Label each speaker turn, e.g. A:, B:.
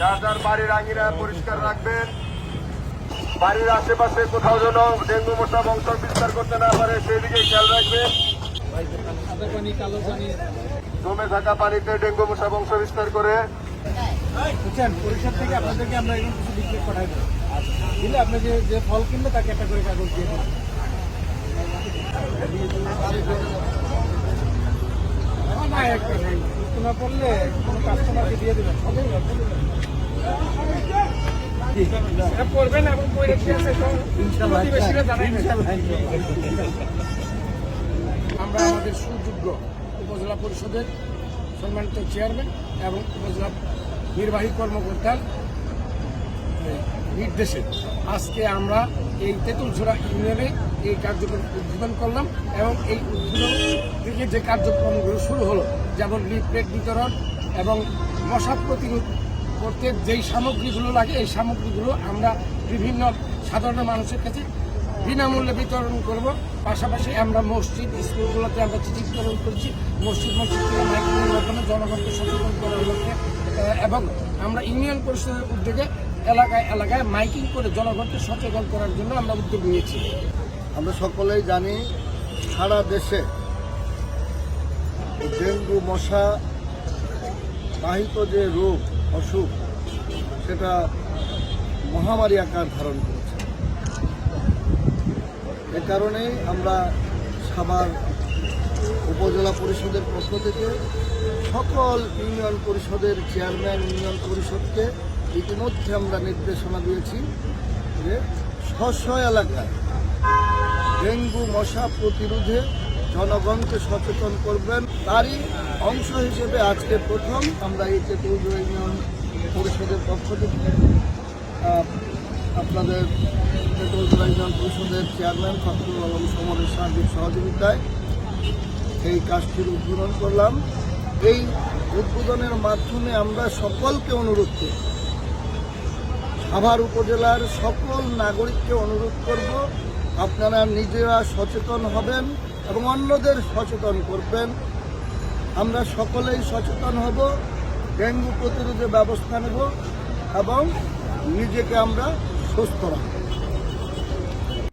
A: যার যার বাড়ির আঙিনা পরিষ্কার রাখবেন। বাড়ির আশেপাশে কোথাও যেন ডেঙ্গু মশা বংশ বিস্তার করতে না পারে সেই দিকে খেয়াল রাখবেন। জমে থাকা পানিতে ডেঙ্গু মশা বংশ বিস্তার করে।
B: বুঝছেন পরিষদ থেকে আপনাদেরকে আমরা এরকম কিছু বিক্রি পাঠাই দেবো। দিলে আপনি যে যে ফল কিনবে তাকে একটা করে কাগজ দিয়ে না একটা বুঝতে না পারলে কোনো কাস্টমারকে দিয়ে দেবেন? করবেন এবং আমরা আমাদের সুযোগ্য উপজেলা পরিষদের সম্মানিত চেয়ারম্যান এবং উপজেলা নির্বাহী কর্মকর্তার নির্দেশে আজকে আমরা এই তেঁতুলছড়া ইউনিয়নে এই কার্যক্রম উদ্বোধন করলাম এবং এই উদ্বোধন থেকে যে কার্যক্রমগুলো শুরু হলো, যেমন লিফলেট বিতরণ এবং মশা প্রতিরোধ করতে যেই সামগ্রীগুলো লাগে, এই সামগ্রীগুলো আমরা বিভিন্ন সাধারণ মানুষের কাছে বিনামূল্যে বিতরণ করব। পাশাপাশি আমরা মসজিদ, স্কুলগুলোতে আমরা চিঠি বিতরণ করছি। মসজিদ মসজিদ থেকে মাইক্রোফোনের মাধ্যমে জনগণকে সচেতন করার লক্ষ্যে এবং আমরা ইউনিয়ন পরিষদের উদ্যোগে এলাকায় এলাকায় মাইকিং করে জনগণকে সচেতন করার জন্য আমরা উদ্যোগ নিয়েছি।
C: আমরা সকলেই জানি সারা দেশে ডেঙ্গু, মশা, বাহিত যে রোগ, অসুখ, সেটা মহামারী আকার ধারণ করেছে। এ কারণেই আমরা সাভার উপজেলা পরিষদের পক্ষ থেকে সকল ইউনিয়ন পরিষদের চেয়ারম্যান, ইউনিয়ন পরিষদকে ইতিমধ্যে আমরা নির্দেশনা দিয়েছি যে স্ব এলাকায় ডেঙ্গু মশা প্রতিরোধে জনগণকে সচেতন করবেন। তারই অংশ হিসেবে আজকে প্রথম আমরা এই তেতুল ইউনিয়ন পরিষদের পক্ষ থেকে আপনাদের ইউনিয়ন পরিষদের চেয়ারম্যান ফখরুল আলম সমরের সার্বিক সহযোগিতায় এই কাজটির উদ্বোধন করলাম। এই উদ্বোধনের মাধ্যমে আমরা সকলকে অনুরোধ করি সাভার উপজেলার সকল নাগরিককে অনুরোধ করব, আপনারা নিজেরা সচেতন হবেন এবং অন্যদের সচেতন করবেন। আমরা সকলেই সচেতন হব, ডেঙ্গু প্রতিরোধে ব্যবস্থা নেব এবং নিজেকে আমরা সুস্থ রাখব।